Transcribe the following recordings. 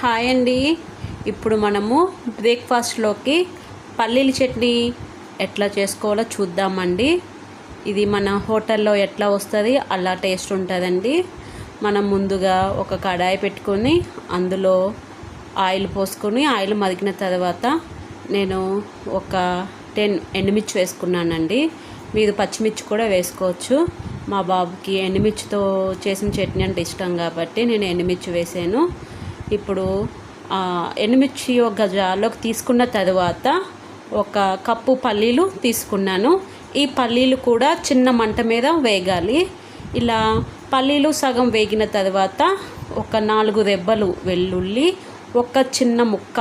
Hi అండి. ఇప్పుడు మనము బ్రేక్ఫాస్ట్లోకి పల్లీల చట్నీ ఎట్లా చేసుకోవాలో చూద్దామండి. ఇది మన హోటల్లో ఎట్లా వస్తుంది అలా టేస్ట్ ఉంటుందండి. మనం ముందుగా ఒక కడాయి పెట్టుకొని అందులో ఆయిల్ పోసుకొని ఆయిల్ మరిగిన తర్వాత నేను ఒక టెన్ ఎండుమిర్చి వేసుకున్నానండి. మీరు పచ్చిమిర్చి కూడా వేసుకోవచ్చు. మా బాబుకి ఎండుమిర్చితో చేసిన చట్నీ అంటే ఇష్టం కాబట్టి నేను ఎండుమిర్చి వేసాను. ఇప్పుడు ఆ, ఒక జార్లోకి తీసుకున్న తర్వాత ఒక కప్పు పల్లీలు తీసుకున్నాను. ఈ పల్లీలు కూడా చిన్న మంట మీద వేగాలి. ఇలా పల్లీలు సగం వేగిన తర్వాత ఒక నాలుగు రెబ్బలు వెల్లుల్లి ఒక చిన్న ముక్క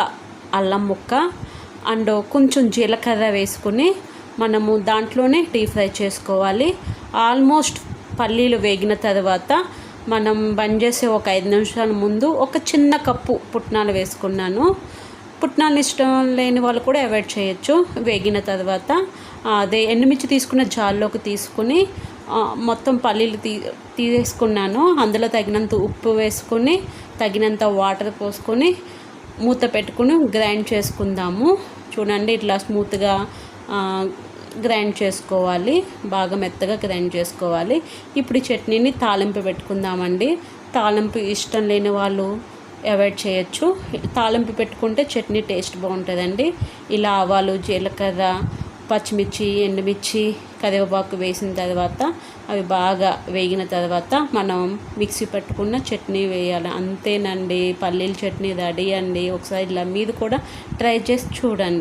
అల్లం ముక్క అండ్ కొంచెం జీలకర్ర వేసుకుని మనము దాంట్లోనే డీప్ ఫ్రై చేసుకోవాలి. ఆల్మోస్ట్ పల్లీలు వేగిన తర్వాత మనం బంద్ చేసే ఒక ఐదు నిమిషాల ముందు ఒక చిన్న కప్పు పుట్నాలు వేసుకున్నాను. పుట్నాలు ఇష్టం లేని వాళ్ళు కూడా అవాయిడ్ చేయొచ్చు. వేగిన తర్వాత అదే ఎండుమిర్చి తీసుకున్న జాల్లోకి తీసుకుని మొత్తం పల్లీలు తీ తీసేసుకున్నాను. అందులో తగినంత ఉప్పు వేసుకొని తగినంత వాటర్ పోసుకొని మూత పెట్టుకుని గ్రైండ్ చేసుకుందాము. చూడండి ఇట్లా స్మూత్గా గ్రైండ్ చేసుకోవాలి. బాగా మెత్తగా గ్రైండ్ చేసుకోవాలి. ఇప్పుడు ఈ చట్నీని తాలింపు పెట్టుకుందామండి. తాలింపు ఇష్టం లేని వాళ్ళు అవాయిడ్ చేయొచ్చు. తాలింపు పెట్టుకుంటే చట్నీ టేస్ట్ బాగుంటుందండి. ఇలా ఆవాలు జీలకర్ర పచ్చిమిర్చి ఎండుమిర్చి కరివేపాకు వేసిన తర్వాత అవి బాగా వేగిన తర్వాత మనం మిక్సీ పెట్టుకున్న చట్నీ వేయాలి. అంతేనండి. పల్లీల చట్నీ రెడీ అండి. ఒకసారి ఇలా మీరు కూడా ట్రై చేసి చూడండి.